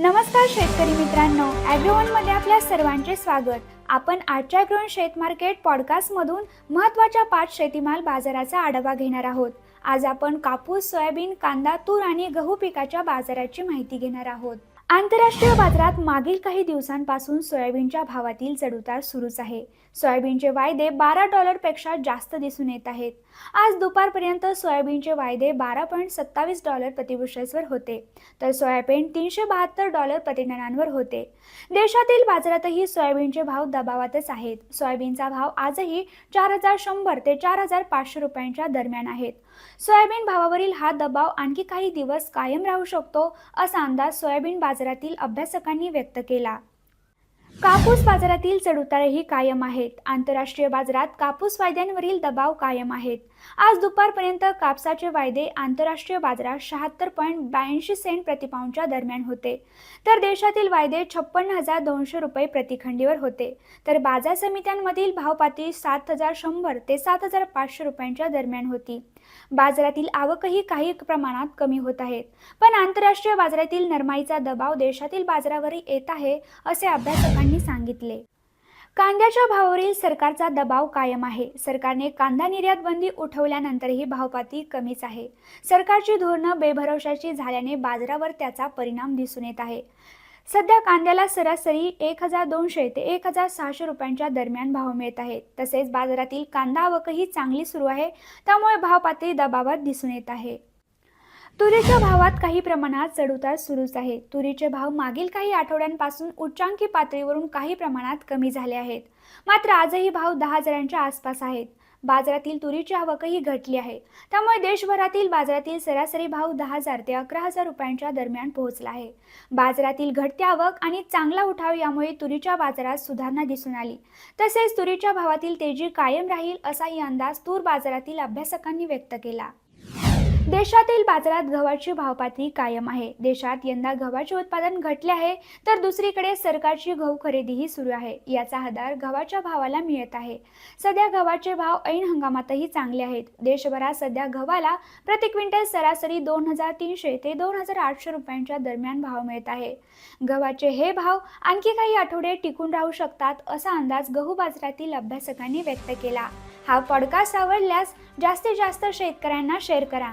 नमस्कार शेतकरी मित्रांनो ॲग्रोवनमध्ये आपल्या सर्वांचे स्वागत. आपण आजच्या ग्रोन शेत मार्केट पॉडकास्टमधून महत्त्वाच्या पाच शेतीमाल बाजाराचा आढावा घेणार आहोत. आज आपण कापूस सोयाबीन कांदा तूर आणि गहू पिकाच्या बाजाराची माहिती घेणार आहोत. आंतरराष्ट्रीय बाजारात मागील काही दिवसांपासून सोयाबीनच्या भावातील चढउतार सुरूच आहे. सोयाबीनचे वायदे बारा डॉलरपेक्षा जास्त दिसून येत आहेत. आज दुपारपर्यंत सोयाबीनचे वायदे बारा पॉईंट सत्तावीस डॉलर प्रतिबुशेसवर होते. तर सोयाबीन तीनशे बहात्तर डॉलर प्रतिनानांवर होते. देशातील बाजारातही सोयाबीनचे भाव दबावातच आहेत. सोयाबीनचा भाव आजही चार हजार शंभर ते चार हजार पाचशे रुपयांच्या दरम्यान आहेत. सोयाबीन भावावरील हा दबाव आणखी काही दिवस कायम राहू शकतो असा अंदाज सोयाबीन बाजारातील अभ्यासकांनी व्यक्त केला. कापूस बाजारातील चढउतारही कायम आहेत. आंतरराष्ट्रीय बाजारात कापूस वायद्यांवरील दबाव कायम आहेत. आज दुपारपर्यंत कापसाचे वायदे आंतरराष्ट्रीय बाजारात शहात्तर पॉईंट ब्याऐंशी सेंट प्रतिपाऊंडच्या दरम्यान होते. तर देशातील वायदे छप्पन्न हजार दोनशे रुपये प्रतिखंडीवर होते. तर बाजार समित्यांमधील भावपाती सात हजार शंभर ते सात हजार पाचशे रुपयांच्या दरम्यान होती. बाजारातील आवकही काही प्रमाणात कमी होत आहेत. पण आंतरराष्ट्रीय बाजारातील नरमाईचा दबाव देशातील बाजारावरही येत आहे असे अभ्यासकांनी सांगितले. कांद्याच्या भावावरील सरकारचा दबाव कायम आहे. सरकारने कांदा निर्यात बंदी उठवल्यानंतरही भावपाती कमीच आहे. सरकारची धोरणं बेभरवशाची झाल्याने बाजारावर त्याचा परिणाम दिसून येत आहे. सध्या कांद्याला सरासरी एक हजार दोनशे ते एक हजार सहाशे रुपयांच्या दरम्यान भाव मिळत आहे तसेच बाजारातील कांदा आवकही चांगली सुरू आहे. त्यामुळे भाव पातळी दबावात दिसून येत आहे. तुरीच्या भावात काही प्रमाणात चढउतार सुरूच आहे. तुरीचे भाव मागील काही आठवड्यांपासून उच्चांकी पातळीवरून काही प्रमाणात कमी झाले आहेत. मात्र आजही भाव दहा हजारांच्या आसपास आहेत. बाजारातील तुरीची आवकही घटली आहे. त्यामुळे देशभरातील बाजारातील सरासरी भाव दहा हजार ते अकरा हजार रुपयांच्या दरम्यान पोहोचला आहे. बाजारातील घटती आवक आणि चांगला उठाव यामुळे तुरीच्या बाजारात सुधारणा दिसून आली. तसेच तुरीच्या भावातील तेजी कायम राहील असाही अंदाज तूर बाजारातील अभ्यासकांनी व्यक्त केला. देशातील बाजारात गव्हाची भावपातळी कायम आहे. देशात यंदा गव्हाचे उत्पादन घटले आहे तर दुसरीकडे सरकारची गहू खरेदीही सुरू आहे. याचा आधार गव्हाच्या भावाला मिळत आहे. सध्या गव्हाचे भाव ऐन हंगामातही चांगले आहेत. देशभरात सध्या गव्हाला प्रति क्विंटल सरासरी दोन हजार तीनशे ते दोन हजार आठशे रुपयांच्या दरम्यान भाव मिळत आहे. गव्हाचे हे भाव आणखी काही आठवडे टिकून राहू शकतात असा अंदाज गहू बाजारातील अभ्यासकांनी व्यक्त केला. हा पॉडकास्ट आवडल्यास जास्तीत जास्त शेतकऱ्यांना शेअर करा